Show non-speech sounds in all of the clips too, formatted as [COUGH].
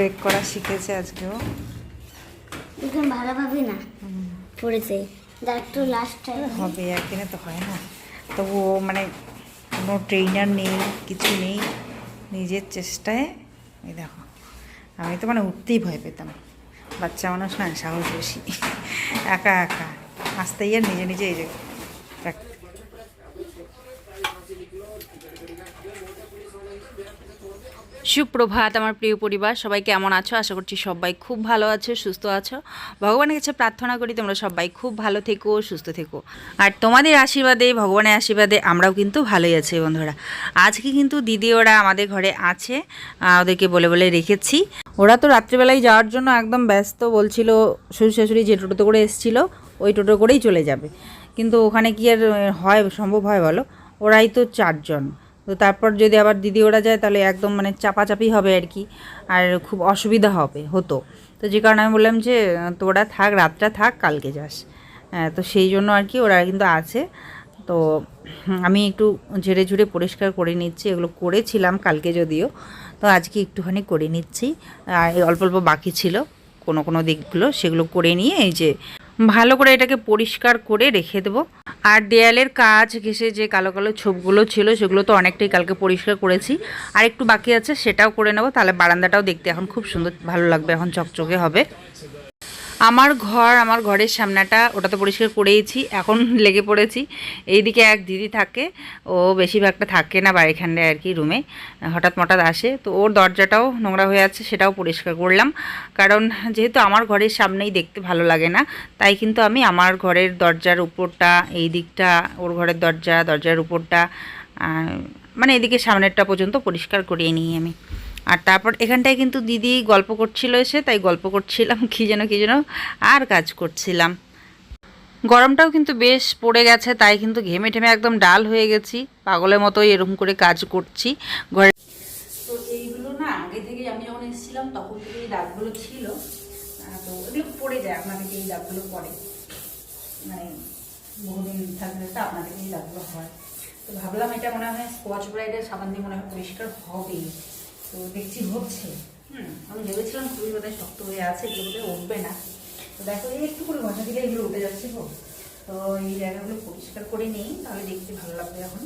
Bake করা শিখেছে আজকেও। একদম ভালোভাবে না পড়েছে। একটু লাস্ট টাইম হবে একদিনে তো হয় না। তবু ও মানে কোনো ট্রেনার নেই কিছু নেই নিজের চেষ্টায়। এই দেখো আমি তো মানে উঠতেই ভয় পেতাম। বাচ্চা মানুষ না সাহস বেশি। একা একা আসতেই আর নিজে নিজে এই যে সুপ্রভাত, আমার প্রিয় পরিবার। সবাই কেমন আছো? আশা করছি সবাই খুব ভালো আছো, সুস্থ আছো। ভগবানের কাছে প্রার্থনা করি তোমরা সবাই খুব ভালো থেকো, সুস্থ থেকো। আর তোমাদের আশীর্বাদে, ভগবানের আশীর্বাদে আমরাও কিন্তু ভালোই আছি বন্ধুরা। আজকে কিন্তু দিদি ওরা আমাদের ঘরে আছে ওদেরকে বলে বলে রেখেছি। ওরা তো রাত্রিবেলায় যাওয়ার জন্য একদম ব্যস্ত, বলছিল শ্বশুর শাশুড়ি যে টোটোতে করে এসেছিল, ওই টোটো করেই চলে যাবে। কিন্তু ওখানে কি আর হয়, সম্ভব হয় বলো? ওরাই তো চারজন। তো তারপর যদি আবার দিদি ওরা যায় তাহলে একদম মানে চাপাচাপি হবে আর কি। আর খুব অসুবিধা হবে হতো। তো যে কারণে আমি বললাম যে তোরা থাক রাতটা থাক কালকে যাস। হ্যাঁ, তো সেই জন্য আর কি ওরা কিন্তু আছে। তো আমি একটু ঝেড়ে ঝুড়ে পরিষ্কার করে নিচ্ছি এগুলো করেছিলাম কালকে যদিও। তো আজকে একটুখানি করে নিচ্ছি। আর অল্প অল্প বাকি ছিল কোনো কোনো দিকগুলো সেগুলো করে নিয়ে এই যে ভালো করে এটাকে পরিষ্কার করে রেখে দেবো। আর দেয়ালের কাজ ঘেসে যে কালো কালো ছোপগুলো ছিল, সেগুলো তো অনেকটাই কালকে পরিষ্কার করেছি। আর একটু বাকি আছে সেটাও করে নেব, তাহলে বারান্দাটাও দেখতে এখন খুব সুন্দর, ভালো লাগবে, এখন চকচকে হবে। আমার ঘর, আমার ঘরের সামনাটা ওটা তো পরিষ্কার করেইছি, এখন [LAUGHS] লেগে পড়েছি। এইদিকে এক দিদি থাকে, ও বেশিরভাগটা থাকে না বাড়িখান্ডে আর কি রুমে, হঠাৎ মঠাৎ আসে। তো ওর দরজাটাও নোংরা হয়ে আছে, সেটাও পরিষ্কার করলাম। কারণ যেহেতু আমার ঘরের সামনেই দেখতে ভালো লাগে না, তাই কিন্তু আমি আমার ঘরের দরজার উপরটা, এই দিকটা, ওর ঘরের দরজা, দরজার উপরটা মানে এদিকে সামনেরটা পর্যন্ত পরিষ্কার করিয়ে নিই আমি। আর তারপর এখানটায় কিন্তু দিদি গল্প করছিল এসে, তাই গল্প করছিলাম, [LAUGHS] কী যেন কী যেন, আর কাজ করছিলাম। গরমটাও কিন্তু বেশ পড়ে গেছে, তাই কিন্তু ঘেমে ঠেমে একদম ডাল হয়ে গেছি। পাগলের মতোই এরকম করে কাজ করছি। ঘরে তো এইগুলো না, আগে থেকে আমি যখন এসেছিলাম, তখন থেকে এই দাগগুলো ছিল। তো পড়ে যায়, আপনাদেরকে এই দাগগুলো পড়ে। মানে বহুদিন থাকলে তো আপনাদের এই দাগগুলো হয়। তো ভাবলাম এটা মনে হয় স্কচ ব্রাইডের সাবান দিয়ে মনে হয় পরিষ্কার হবেই। তো দেখছি হচ্ছে। হুম। আমি ভেবেছিলাম খুবই বোধহয় শক্ত হয়ে আছে এগুলো বোধহয় উঠবে না। তো দেখো এই একটু করে ঘষা দিলে এগুলো উঠে যাচ্ছে গো। তো এই জায়গাগুলো পরিষ্কার করে নিই তাহলে দেখতে ভালো লাগবে এখন।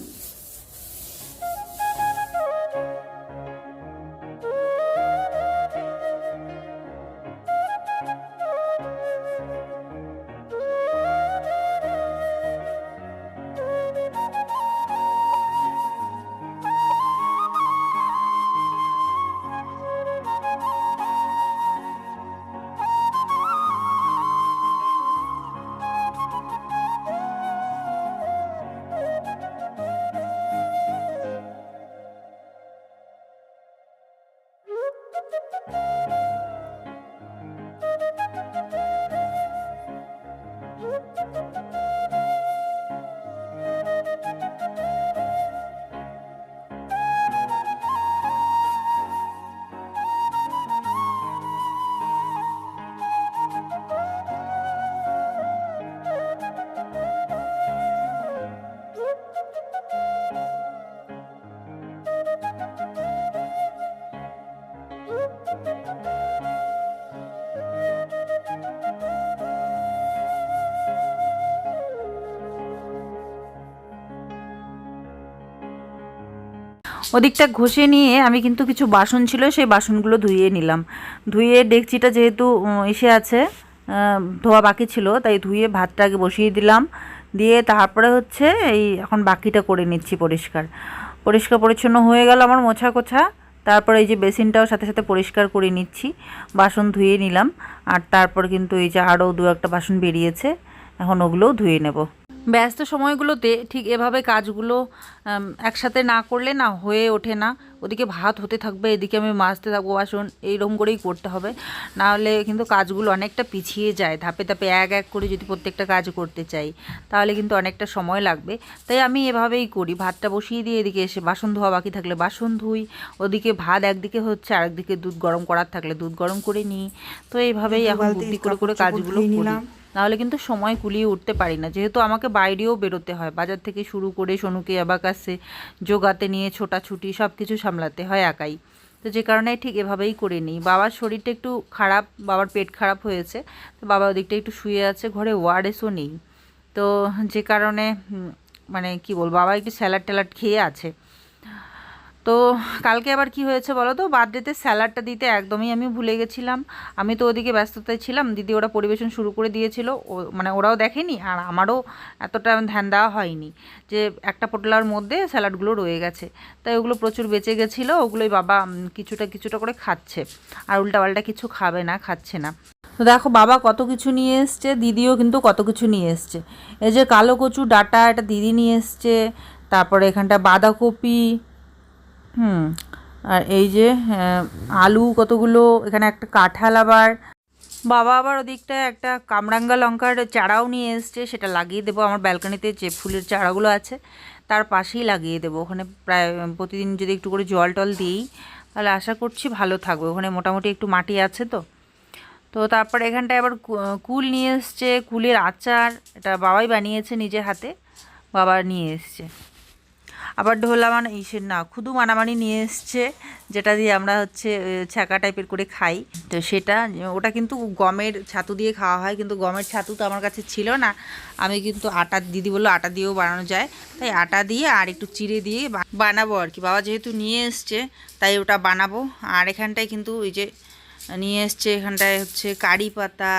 ওদিকটা ঘষে নিয়ে আমি কিন্তু কিছু বাসন ছিল, সেই বাসনগুলো ধুইয়ে নিলাম। ধুয়ে ডেকচিটা যেহেতু এসে আছে ধোয়া বাকি ছিল, তাই ধুয়ে ভাতটা আগে বসিয়ে দিলাম। দিয়ে তারপরে হচ্ছে এই এখন বাকিটা করে নিচ্ছি পরিষ্কার। পরিষ্কার পরিচ্ছন্ন হয়ে গেল আমার মোছা কোছা। তারপরে এই যে বেসিনটাও সাথে সাথে পরিষ্কার করে নিচ্ছি। বাসন ধুয়ে নিলাম। আর তারপর কিন্তু এই যে আরও দু একটা বাসন বেরিয়েছে, এখন ওগুলোও ধুয়ে নেব। ব্যস্ত সময়গুলোতে ঠিক এভাবে কাজগুলো একসাথে না করলে না হয়ে ওঠে না। ওদিকে ভাত হতে থাকবে এদিকে আমি মাজতে থাকব বাসন এইরকম করেই করতে হবে। না হলে কিন্তু কাজগুলো অনেকটা পিছিয়ে যায় ধাপে ধাপে এক এক করে যদি প্রত্যেকটা কাজ করতে চাই তাহলে কিন্তু অনেকটা সময় লাগবে। তাই আমি এভাবেই করি ভাতটা বসিয়ে দিয়ে এদিকে এসে বাসন ধোয়া বাকি থাকলে বাসন ধুই। ওদিকে ভাত একদিকে হচ্ছে আরেকদিকে দুধ গরম করার থাকলে দুধ গরম করে নিই। তো এইভাবেই এখন বুদ্ধি করে করে কাজগুলো করি। নাহলে কিন্তু সময় কুলিয়ে উঠতে পারি না। যেহেতু আমাকে বাইরেও বেরোতে হয়, বাজার থেকে শুরু করে সোনুকে, অ্যাবাকাসে, যোগাতে নিয়ে ছোটাছুটি সব কিছু সামলাতে হয় একাই। তো যে কারণে ঠিক এভাবেই করে নিই। বাবার শরীরটা একটু খারাপ, বাবার পেট খারাপ হয়েছে, তো বাবা ওদিকটা একটু শুয়ে আছে, ঘরে ওয়ারেসও নেই। তো যে কারণে মানে কি বলব, বাবা একটু স্যালাড ট্যালাড খেয়ে আছে। তো কালকে আবার কি হয়েছে বলো তো? বার্থডেতে স্যালাডটা দিতে একদমই আমি ভুলে গেছিলাম। আমি তো ওদিকে ব্যস্ততায় ছিলাম। দিদি ওরা পরিবেশন শুরু করে দিয়েছিল। ও মানে ওরাও দেখেনি আর আমারও এতটা ধ্যান দেওয়া হয়নি যে একটা পোটলার মধ্যে স্যালাডগুলো রয়ে গেছে। তাই ওগুলো প্রচুর বেঁচে গেছিল। ওগুলোই বাবা কিছুটা কিছুটা করে খাচ্ছে। আর উল্টাপাল্টা কিছু খাবে না, খাচ্ছে না। তো দেখো বাবা কত কিছু নিয়ে এসছে, দিদিও কিন্তু কত কিছু নিয়ে এসছে। এই যে কালো কচু ডাটা এটা দিদি নিয়ে এসছে। তারপরে এখানটা বাঁধাকপি হুম। আর এই যে আহ, আলু কতগুলো এখানে একটা কাঁঠাল আবার। বাবা আবার ওদিকটায় একটা কামরাঙ্গা লঙ্কার চারাও নিয়ে এসছে সেটা লাগিয়ে দেবো। আমার ব্যালকনিতে যে ফুলের চারাগুলো আছে তার পাশেই লাগিয়ে দেবো। ওখানে প্রায় প্রতিদিন যদি একটু করে জল টল দিই তাহলে আশা করছি ভালো থাকবে। ওখানে মোটামুটি একটু মাটি আছে তো। তো তারপর এখানটায় আবার কুল নিয়ে এসছে কুলের আচার এটা বাবাই বানিয়েছে নিজের হাতে বাবা নিয়ে এসছে। আবার ঢোলা মানে ইসের না খুদু মানামানি নিয়ে এসছে যেটা দিয়ে আমরা হচ্ছে এ, ছ্যাঁকা টাইপের করে খাই। তো সেটা ওটা কিন্তু গমের ছাতু দিয়ে খাওয়া হয় কিন্তু গমের ছাতু তো আমার কাছে ছিল না। আমি কিন্তু আটা দিদি বলল আটা দিয়েও বানানো যায়। তাই আটা দিয়ে আর একটু চিড়ে দিয়ে বানাবো আর কি। বাবা যেহেতু নিয়ে এসছে তাই ওটা বানাবো। আর এখানটায় কিন্তু ওই যে নিয়ে এসছে এখানটায় হচ্ছে কারি পাতা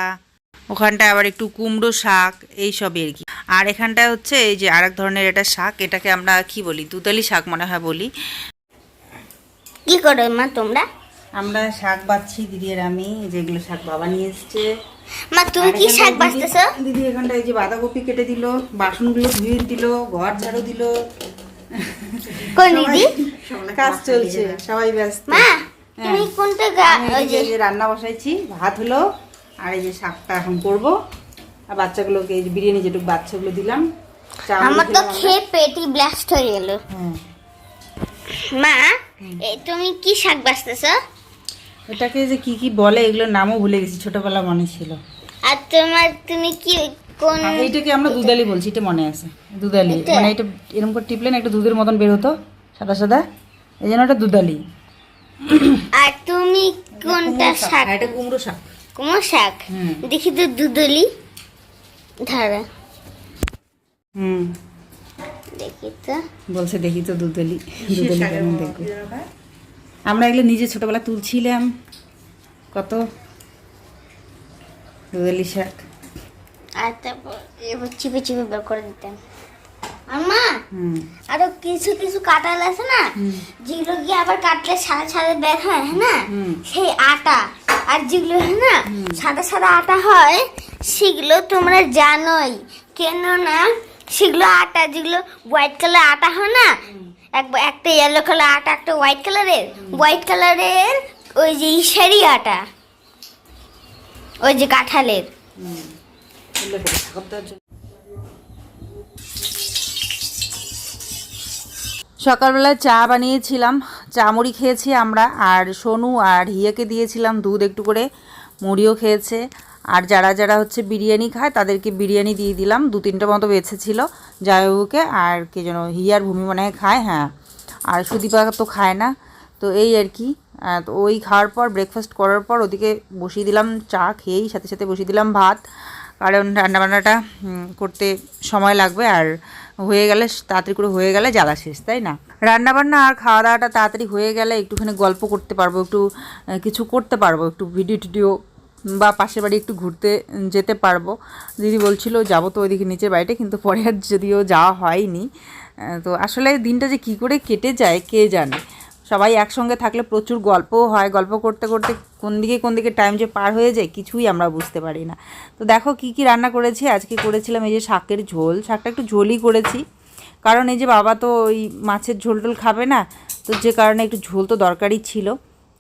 ওখানটায় আবার একটু কুমড়ো শাক এই সবই আর কি। আর এখানটায় হচ্ছে এই যে আরেক ধরনের এটা শাক এটাকে আমরা কি বলি? দুতালি শাক মনে হয় বলি। কি করো মা তোমরা? আমরা শাক বাচ্ছি দিদি আর আমি যেগুলো শাক বাবা নিয়ে এসছে। মা তুমি কি শাক দিদি- দিদি এখানটায় এই যে বাঁধাকপি কেটে দিল বাসনগুলো ধুয়ে দিল ঘর ঝাড়ু দিল। কোন দিদি? কাজ চলছে সবাই ব্যস্ত। মা তুমি কোনটা ওই যে রান্না বসাইছি ভাত হলো। আর এই যে শাকটা এখন করব। আর বাচ্চাগুলোকে এই যে বিরিয়ানি যেটুকু বাচ্চাগুলো দিলাম আমার তো খেয়ে পেটি ব্লাস্ট হয়ে গেল। হ্যাঁ। মা তুমি কি শাক বাঁচতেছো এটাকে যে কি কি বলে এগুলোর নামও ভুলে গেছি ছোটবেলা মনে ছিল। আর তোমার তুমি কি কোন এইটাকে আমরা দুধালি বলছি এটা মনে আছে দুধালি? মানে এটা এরকম করে টিপলে না একটু দুধের মতন বের হতো সাদা সাদা। এই জন্য এটা দুধালি আর তুমি কোনটা শাক। আর এটা কুমড়ো শাক। কুমড়ো শাক। দেখি তো দুদলি। ধারা। হুম। দেখি তো। বলছে দেখি তো দুদলি। দুধালি কেমন দেখবে। আমরা এগুলো নিজে ছোটবেলা তুলছিলাম। কত? দুদলি শাক। আর তারপর এবার চিপে চিপে বের করে দিতাম। আর মা হুম। আরও কিছু কিছু কাঁঠাল আছে না? যেগুলো গিয়ে আবার কাটলে সাদা সাদা বের হয় হ্যাঁ না? সেই আটা। আর যেগুলো না সাদা সাদা আটা হয়, সেগুলো তোমরা জানোই। কেন না সেগুলো আটা, যেগুলো হোয়াইট কালার আটা হয় না, এক একটা ইয়েলো কালার আটা, একটা হোয়াইট কালারের হোয়াইট কালারের ওই যে ইসারি আটা, ওই যে কাঁঠালের। সকালবেলায় চা বানিয়েছিলাম। চা মুড়ি খেয়েছি আমরা, আর সোনু আর হিয়াকে দিয়েছিলাম দুধ একটু করে, মুড়িও খেয়েছে। আর যারা যারা হচ্ছে বিরিয়ানি খায়, তাদেরকে বিরিয়ানি দিয়ে দিলাম, দু তিনটে মতো বেঁচেছিল জায়ুকে আর কে যেন হিয়ার ভূমি মনে হয় খায় হ্যাঁ। আর সুদীপা তো খায় না, তো এই আর কি। তো ওই খাওয়ার পর ব্রেকফাস্ট করার পর ওদিকে বসিয়ে দিলাম চা, খেয়েই সাথে সাথে বসিয়ে দিলাম ভাত। কারণ রান্নাবান্নাটা করতে সময় লাগবে, আর হয়ে গেলে তাড়াতাড়ি করে হয়ে গেলে জ্বালা শেষ, তাই না? রান্নাবান্না আর খাওয়া দাওয়াটা তাড়াতাড়ি হয়ে গেলে একটুখানি গল্প করতে পারব, একটু কিছু করতে পারব, একটু ভিডিও টিডিও বা পাশের বাড়ি একটু ঘুরতে যেতে পারব। দিদি বলছিল, যাব তো ওইদিকে নিচের বাড়িতে, কিন্তু পরে আর যদিও যাওয়া হয়নি। তো আসলে দিনটা যে কী করে কেটে যায়, কে জানে? সবাই একসঙ্গে থাকলে প্রচুর গল্পও হয়, গল্প করতে করতে কোন দিকে কোন দিকে টাইম যে পার হয়ে যায় কিছুই আমরা বুঝতে পারি না। তো দেখো কি কি রান্না করেছি? আজকে করেছিলাম এই যে শাকের ঝোল। শাকটা একটু ঝোলই করেছি। কারণ এই যে বাবা তো ওই মাছের ঝোল টোল খাবে না, তো যে কারণে একটু ঝোল তো দরকারই ছিল।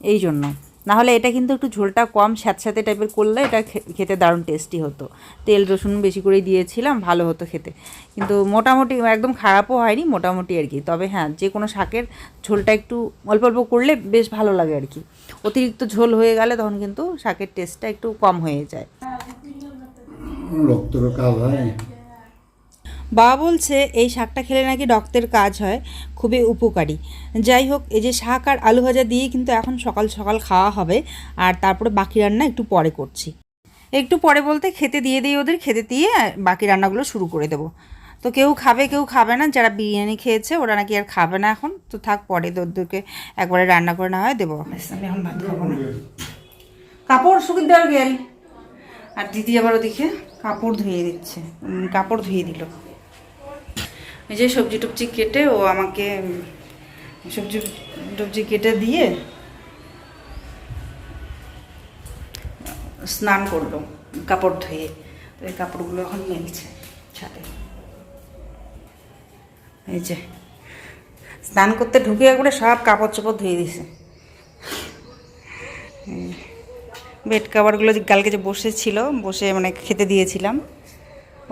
এই জন্য। নাহলে এটা কিন্তু একটু ঝোলটা কম স্যাঁতস্যাঁতে টাইপের করলে এটা খেতে দারুণ টেস্টি হতো। তেল, রসুন বেশি করে দিয়েছিলাম, ভালো হতো খেতে। কিন্তু মোটামুটি একদম খারাপও হয়নি, মোটামুটি আর কি। তবে হ্যাঁ যে কোনো শাকের ঝোলটা একটু অল্প অল্প করলে বেশ ভালো লাগে আর কি। অতিরিক্ত ঝোল হয়ে গেলে তখন কিন্তু শাকের টেস্টটা একটু কম হয়ে যায়। রক্তর কাজ হয়। বাবা বলছে এই শাকটা খেলে নাকি রক্তের কাজ হয় খুবই উপকারী। যাই হোক এই যে শাক আর আলু ভাজা দিয়ে কিন্তু এখন সকাল সকাল খাওয়া হবে আর তারপরে বাকি রান্না একটু পরে করছি। একটু পরে বলতে খেতে দিয়ে দিই ওদের খেতে দিয়ে বাকি রান্নাগুলো শুরু করে দেবো। তো কেউ খাবে কেউ খাবে না। যারা বিরিয়ানি খেয়েছে, ওরা নাকি আর খাবে না এখন। তো থাক, পরে ওদেরকে একবারে রান্না করে না হয়, দেবো। আমি এখন ভাত খাব না। কাপড় শুকিয়ে দেওয়ার গেল। আর দিদি আবার ওদিকে কাপড় ধুয়ে দিচ্ছে। কাপড় ধুয়ে দিল। এই যে সবজি টবজি কেটে ও আমাকে সবজি টবজি কেটে দিয়ে, স্নান করল কাপড় ধুয়ে। তো এই কাপড়গুলো এখন মেলছে ছাদে। এই যে স্নান করতে ঢুকে একবারে সব কাপড় চোপড় ধুয়ে দিছে। বেড কাভারগুলো যে কালকে যে বসেছিল বসে মানে খেতে দিয়েছিলাম।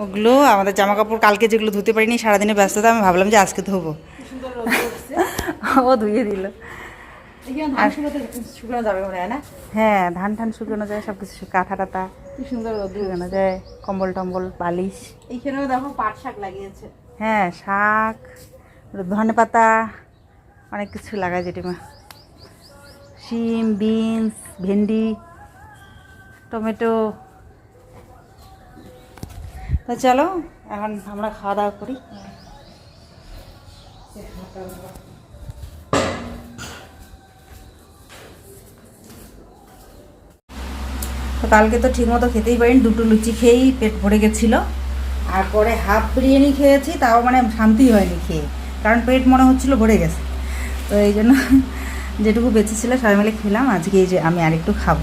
ওগুলো আমাদের জামা কাপড় কালকে যেগুলো ধুতে পারিনি সারাদিনে ব্যস্ততা আমি ভাবলাম যে আজকে ধোবো। ও ধুয়ে দিল। শুকনো যাবে না? হ্যাঁ ধান টান শুকানো যায় সব কিছু কাঁথা টাথা সুন্দর শুকানো যায় কম্বল টম্বল বালিশ। এইখানেও দেখো পাট শাক লাগিয়েছে। হ্যাঁ শাক, ধনে পাতা, অনেক কিছু লাগায় জেঠিমা। শিম, বিনস, ভেন্ডি, টমেটো। তো চলো, এখন আমরা খাওয়া দাওয়া করি। তো কালকে তো ঠিকমতো খেতেই পারিনি, দুটো লুচি খেয়েই পেট ভরে গেছিল। আর পরে হাফ বিরিয়ানি খেয়েছি, তাও মানে শান্তি হয়নি খেয়ে। কারণ পেট মনে হচ্ছিল ভরে গেছে। তো এই জন্য যেটুকু বেঁচে ছিল সবাই মিলে খেলাম। আজকে এই যে আমি আরেকটু খাব।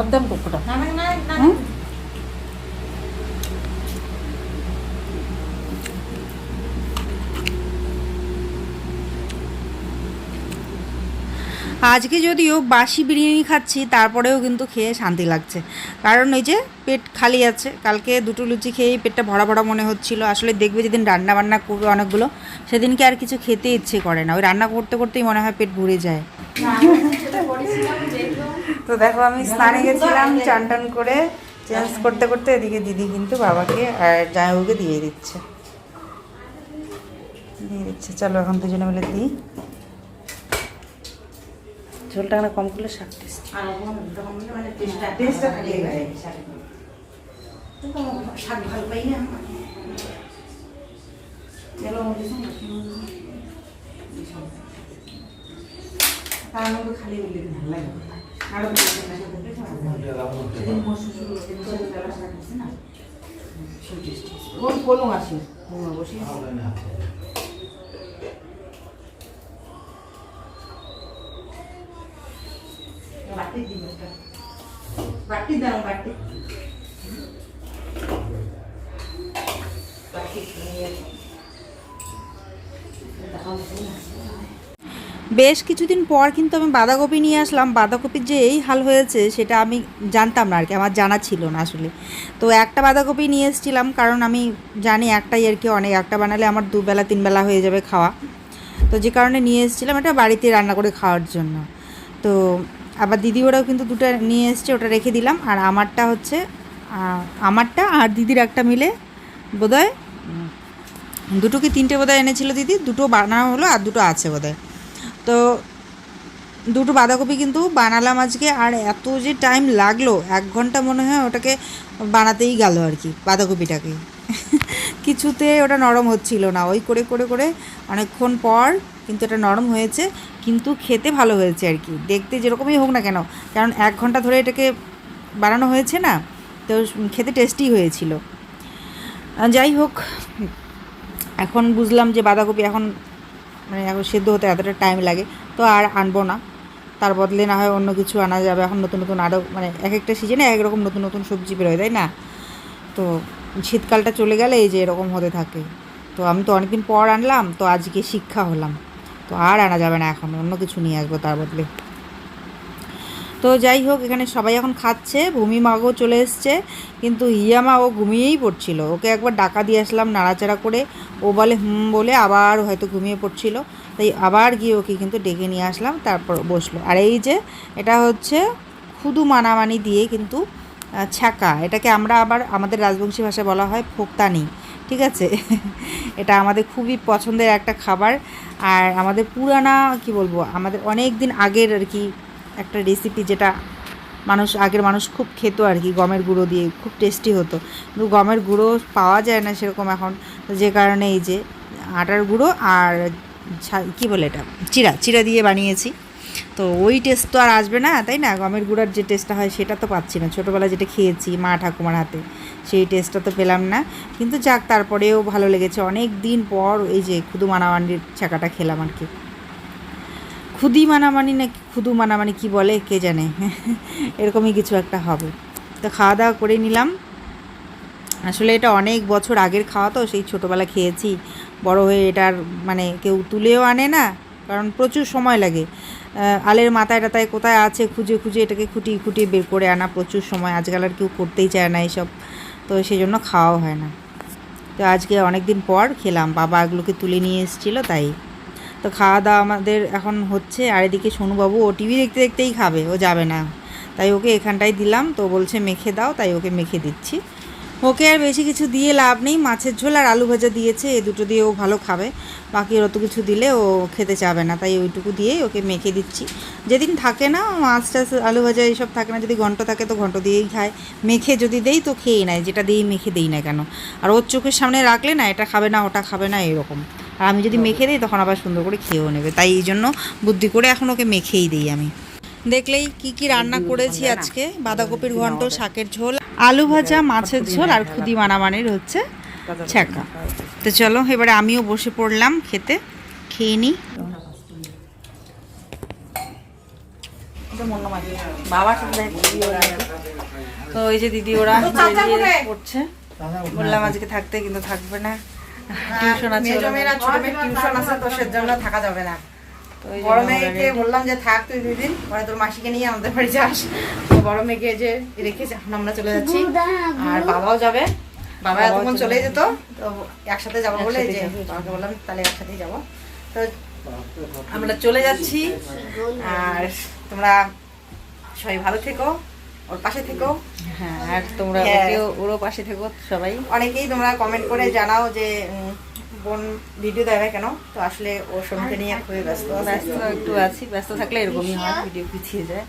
అద్దం కుక్కటం আজকে যদিও বাসি বিরিয়ানি খাচ্ছি, তারপরেও কিন্তু খেয়ে শান্তি লাগছে। কারণ ওই যে পেট খালি আছে, কালকে দুটো লুচি খেয়েই পেটটা ভরা ভরা মনে হচ্ছিল। আসলে দেখবে যেদিন রান্না বান্না করবে অনেকগুলো, সেদিনকে আর কিছু খেতে ইচ্ছে করে না। ওই রান্না করতে করতেই মনে হয় পেট ভরে যায়। তো দেখো, আমি স্নানে গেছিলাম চান টান করে চেঞ্জ করতে করতে এদিকে দিদি কিন্তু বাবাকে আর জামাইবাবুকে দিয়ে দিচ্ছে। দিয়ে দিচ্ছে। চলো, এখন দুজনে মিলে দিই। ঝোলটা কম করলে শাক টেস্ট শাক ভালো পাই না। খালি ভালো লাগে। আরও সেদিন মোর শ্বশুর লোকের বেলা না। সেই ওর কলম আছে বসে বাটি একটা বাটি দাও বাটি বেশ কিছুদিন পর কিন্তু আমি বাঁধাকপি নিয়ে আসলাম। বাঁধাকপির যে এই হাল হয়েছে, সেটা আমি জানতাম না আর কি আমার জানা ছিল না আসলে। তো একটা বাঁধাকপি নিয়ে এসেছিলাম, কারণ আমি জানি একটাই আর কি অনেক, একটা বানালে আমার দুবেলা, তিনবেলা হয়ে যাবে খাওয়া। তো যে কারণে নিয়ে এসেছিলাম, এটা বাড়িতে রান্না করে খাওয়ার জন্য। তো আবার দিদি ওরাও কিন্তু দুটো নিয়ে এসছে, ওটা রেখে দিলাম। আর আমারটা হচ্ছে আমারটা আর দিদির একটা মিলে বোধহয় দুটো কি তিনটে বোধহয় এনেছিল দিদি? দুটো বানানো হলো আর দুটো আছে বোধহয়। তো দুটো বাঁধাকপি কিন্তু বানালাম আজকে, আর এত যে টাইম লাগল, এক ঘণ্টা মনে হয় ওটাকে বানাতেই গেল আর কি, বাঁধাকপিটাকে। [LAUGHS] কিছুতে ওটা নরম হচ্ছিল না, ওই করে করে করে অনেকক্ষণ পর কিন্তু এটা নরম হয়েছে, কিন্তু খেতে ভালো হয়েছে আর কি। দেখতে যেরকমই হোক না কেন, কারণ এক ঘণ্টা ধরে এটাকে বানানো হয়েছে না, তো খেতে টেস্টি হয়েছিল। যাই হোক, এখন বুঝলাম যে বাঁধাকপি এখন মানে এখন সেদ্ধ হতে এতটা টাইম লাগে, তো আর আনব না। তার বদলে না হয় অন্য কিছু আনা যাবে, এখন নতুন নতুন আরও মানে এক একটা সিজনে এক রকম নতুন নতুন সবজি বেরোয়, তাই না? তো শীতকালটা চলে গেলে এই যে এরকম হতে থাকে। তো আমি তো অনেকদিন পর আনলাম, তো আজকে শিক্ষা হলাম। তো আর আনা যাবে না এখন, অন্য কিছু নিয়ে আসব তার বদলে। তো যাই হোক, এখানে সবাই এখন খাচ্ছে, ভূমি মাগও চলে এসছে, কিন্তু হিয়ামা ও ঘুমিয়েই পড়ছিল। ওকে একবার ডাকা দিয়ে আসলাম নাড়াচাড়া করে। ও বলে, হুম, বলে আবার হয়তো ঘুমিয়ে পড়ছিল। তাই আবার গিয়ে ওকে কিন্তু ডেকে নিয়ে আসলাম, তারপর বসল। আর এই যে, এটা হচ্ছে খুদু মানামানি দিয়ে কিন্তু ছ্যাঁকা। এটাকে আমরা আবার আমাদের রাজবংশী ভাষায় বলা হয় ফোক্তানি। ঠিক আছে? এটা আমাদের খুবই পছন্দের একটা খাবার। আর আমাদের পুরানা, কি বলব, আমাদের অনেক দিন আগের আর কি একটা রেসিপি যেটা মানুষ, আগের মানুষ খুব খেত আর কি, গমের গুঁড়ো দিয়ে, খুব টেস্টি হতো। কিন্তু গমের গুঁড়ো পাওয়া যায় না সেরকম এখন। যে কারণে এই যে আটার গুঁড়ো আর কি বলে এটা? চিরা চিরা দিয়ে বানিয়েছি। তো ওই টেস্ট তো আর আসবে না, তাই না? গমের গুঁড়ার যে টেস্টটা হয় সেটা তো পাচ্ছি না। ছোটোবেলায় যেটা খেয়েছি মা ঠাকুমার হাতে, সেই টেস্টটা তো পেলাম না। কিন্তু যাক, তারপরেও ভালো লেগেছে। অনেক দিন পর এই যে খুদু মানামানির ছাকাটা খেলাম আর কি। খুদি মানামানি না খুদু মানামানি কি বলে, কে জানে? [LAUGHS] এরকমই কিছু একটা হবে। তো খাওয়া দাওয়া করে নিলাম। আসলে এটা অনেক বছর আগের খাওয়া তো, সেই ছোটোবেলা খেয়েছি। বড় হয়ে এটার মানে কেউ তুলেও আনে না। কারণ প্রচুর সময় লাগে। আলের মাথায় টাতায় কোথায় আছে, খুঁজে খুঁজে এটাকে খুঁটিয়ে খুঁটিয়ে বের করে আনা প্রচুর সময়। আজকাল আর কেউ করতেই চায় না এইসব, তো সেই জন্য খাওয়াও হয় না। তো আজকে অনেক দিন পর খেলাম, বাবা এগুলোকে তুলে নিয়ে এসেছিল তাই। তো খাওয়া দাওয়া আমাদের এখন হচ্ছে, আর এদিকে সোনুবাবু ও টিভি দেখতে দেখতেই খাবে, ও যাবে না। তাই ওকে এখানটাই দিলাম, তো বলছে মেখে দাও, তাই ওকে মেখে দিচ্ছি। ওকে আর বেশি কিছু দিয়ে লাভ নেই। মাছের ঝোল আর আলু ভাজা দিয়েছে এই দুটো দিয়ে ও ভালো খাবে। বাকি অত কিছু দিলে ও খেতে চাবে না, তাই ওইটুকু দিয়েই ওকে মেখে দিচ্ছি। যেদিন থাকে না মাছ টাছ, আলু ভাজা এইসব থাকে না, যদি ঘন্ট থাকে তো ঘন্ট দিয়েই খায়। মেখে যদি দেই তো খেয়েই নেয়, যেটা দিয়েই মেখে দেই না কেন। আর ওর চোখের সামনে রাখলে না, এটা খাবে না, ওটা খাবে না, এরকম। আর আমি যদি মেখে দিই তখন আবার সুন্দর করে খেয়েও নেবে। তাই এই জন্য বুদ্ধি করে এখন ওকে মেখেই দিই আমি। দেখলেই কি কি রান্না করেছি আজকে বাঁধাকপির ঘন্ট শাকের ঝোল আলু ভাজা মাছের ঝোল আর খুদি মানামানির হচ্ছে ছ্যাঁকা। তো চলো এবারে আমিও বসে পড়লাম খেতে খেয়ে নিই তো ওই যে দিদি ওরা পড়ছে। বললাম আজকে থাকতে কিন্তু থাকবে না। টিউশন আছে টিউশন আছে তো সেজন্য থাকা যাবে না। বড় মেয়েকে বললাম যে থাক তুই দুই দিন পরে তোর মাসিকে নিয়ে আমাদের বাড়ি যাস। বড় মেয়েকে যে রেখেছে এখন আমরা চলে যাচ্ছি। আর বাবাও যাবে। বাবা এতক্ষণ চলে যেত তো একসাথে যাব বলে যে বাবাকে বললাম তাহলে একসাথেই যাব। তো আমরা চলে যাচ্ছি। আর তোমরা সবাই ভালো থেকো ওর পাশে থেকো। হ্যাঁ আর তোমরা ওরও পাশে থেকো সবাই। অনেকেই তোমরা কমেন্ট করে জানাও যে বোন ভিডিও দেয় না কেন? তো আসলে ও সোনুকে নিয়ে খুবই ব্যস্ত ব্যস্ত একটু আছি। ব্যস্ত থাকলে এরকমই হয় ভিডিও পিছিয়ে যায়।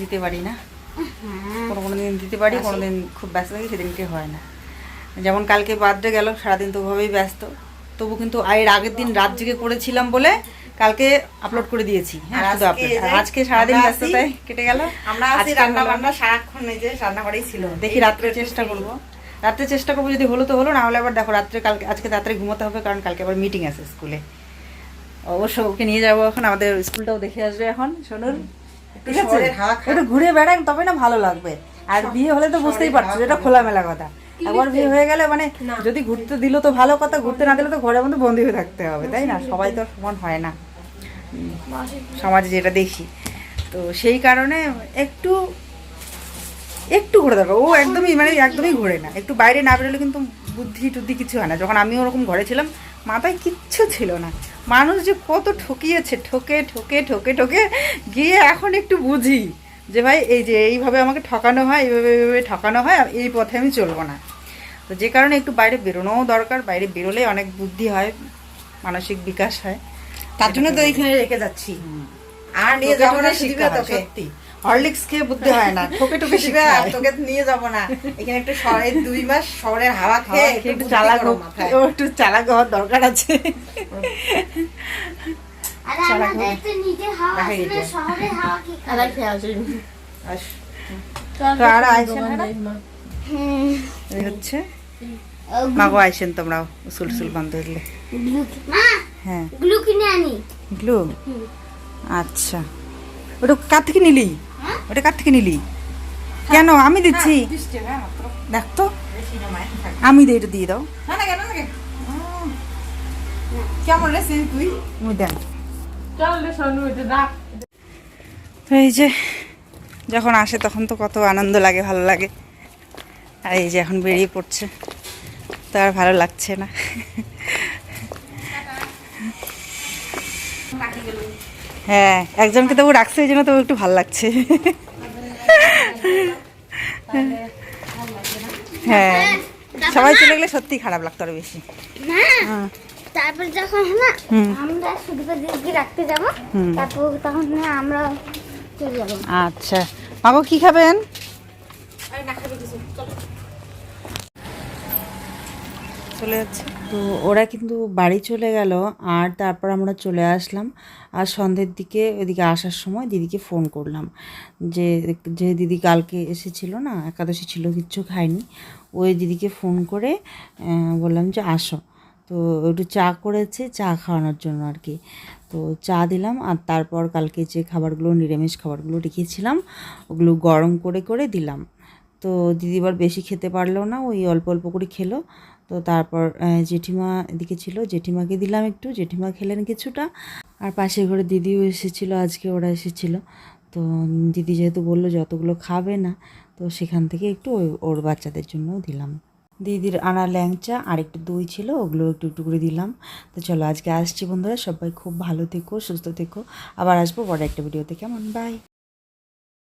দিতে পারি না। কোনো কোনো দিন দিতে পারি কোনো দিন খুব ব্যস্ত থাকি সেদিনকে হয় না। যেমন কালকে বার্থডে গেল সারাদিন তো ওভাবেই ব্যস্ত। তবু কিন্তু এর আগের দিন রাত জেগে করেছিলাম বলে কালকে আপলোড করে দিয়েছি। হ্যাঁ শুধু আপলোড আজকে সারাদিন ব্যস্ততায় কেটে গেল। আমরা আজকে রান্না বান্না সারাক্ষণ এই যে রান্নাঘরেই ছিল। দেখি রাত্রে চেষ্টা করব। রাত্রে চেষ্টা করব যদি হলো তো হলো না হলে আবার দেখো রাত্রে কালকে আজকে রাত্রে ঘুমোতে হবে কারণ কালকে আবার মিটিং আছে স্কুলে। অবশ্য ওকে নিয়ে যাব এখন আমাদের স্কুলটাও দেখে আসবে এখন শোনুন ঠিক আছে। একটু ঘুরে বেড়ান তবে না ভালো লাগবে। আর বিয়ে হলে তো বুঝতেই পারছ এটা খোলামেলা কথা। একবার বিয়ে হয়ে গেলে মানে যদি ঘুরতে দিল তো ভালো কথা ঘুরতে না দিলে তো ঘরের মধ্যে বন্দি হয়ে থাকতে হবে তাই না? সবাই তো সমান হয় না। সমাজে যেটা দেখি। তো সেই কারণে একটু একটু ঘোরা দরকার ও একদমই মানে একদমই ঘোরে না। একটু বাইরে না বেরোলে কিন্তু বুদ্ধি টুদ্ধি কিছু হয় না। যখন আমি ওরকম ঘরে ছিলাম মাথায় কিচ্ছু ছিল না। মানুষ যে কত ঠকিয়েছে ঠকে ঠকে ঠকে ঠকে গিয়ে এখন একটু বুঝি যে ভাই এই যে এইভাবে আমাকে ঠকানো হয় এইভাবে এইভাবে ঠকানো হয় এই পথে আমি চলবো না। তো যে কারণে একটু বাইরে বেরোনোও দরকার। বাইরে বেরোলে অনেক বুদ্ধি হয় মানসিক বিকাশ হয়। তার জন্য তো এইখানে রেখে যাচ্ছি। আর নিয়ে যাব না শিক্ষা সত্যি। হরলিক্স খেয়ে বুদ্ধি হয় না। ঠকে ঠকে শিখবে তোকে [LAUGHS] নিয়ে যাব না। এখানে একটু শহরের দুই মাস শহরের হাওয়া খেয়ে একটু চালাক একটু চালাক হওয়ার দরকার আছে। হচ্ছে। মাগো আইসেন তোমরা উসুল উসুল বন্ধ হইলে। হ্যাঁ। গ্লু কিনে আনি। গ্লু? আচ্ছা। ওটা কার থেকে নিলি? ওটা কার থেকে নিলি? কেন? আমি দিচ্ছি। দেখ তো। আমি দিই এটা দিয়ে দাও। কেমন তুই? তো এই যে যখন আসে তখন তো কত আনন্দ লাগে ভালো লাগে। আর এই যে এখন বেরিয়ে পড়ছে তো আর ভালো লাগছে না। হ্যাঁ একজনকে তবু রাখছে ওই জন্য তবু একটু ভালো লাগছে। হ্যাঁ সবাই চলে গেলে সত্যি খারাপ লাগতো আরও বেশি। হ্যাঁ। তারপর যখন হ্যাঁ না আমরা শুধু দিদি রাখতে যাব তারপর তখন হ্যাঁ আমরা চলে যাব। আচ্ছা। কি খাবেন? চলে যাচ্ছে। তো ওরা কিন্তু বাড়ি চলে গেল আর তারপর আমরা চলে আসলাম। আর সন্ধ্যের দিকে ওইদিকে আসার সময় দিদিকে ফোন করলাম যে যে দিদি কালকে এসেছিল না, একাদশী ছিল, কিচ্ছু খায়নি। ওই দিদিকে ফোন করে বললাম যে আসো। তো একটু চা করেছে, চা খাওয়ানোর জন্য আর কি। তো চা দিলাম আর তারপর কালকে যে খাবারগুলো, নিরামিষ খাবারগুলো রেখেছিলাম, ওগুলো গরম করে করে দিলাম। তো দিদি এবার বেশি খেতে পারল না, ওই অল্প অল্প করে খেলো। তো তারপর জেঠিমা এদিকে ছিল, জেঠিমাকে দিলাম একটু, জেঠিমা খেলেন কিছুটা। আর পাশের ঘরে দিদিও এসেছিল, আজকে ওরা এসেছিল। তো দিদি যেহেতু বলল যতগুলো খাবে না, তো সেখান থেকে একটু ওর বাচ্চাদের জন্যও দিলাম। দিদির আনা ল্যাংচা, আর একটু দই ছিল, ওগুলো একটু একটু করে দিলাম। তো চলো আজকে আসছি বন্ধুরা, সবাই খুব ভালো থেকো, সুস্থ থেকো। আবার আসব বড় একটা ভিডিওতে, কেমন? বাই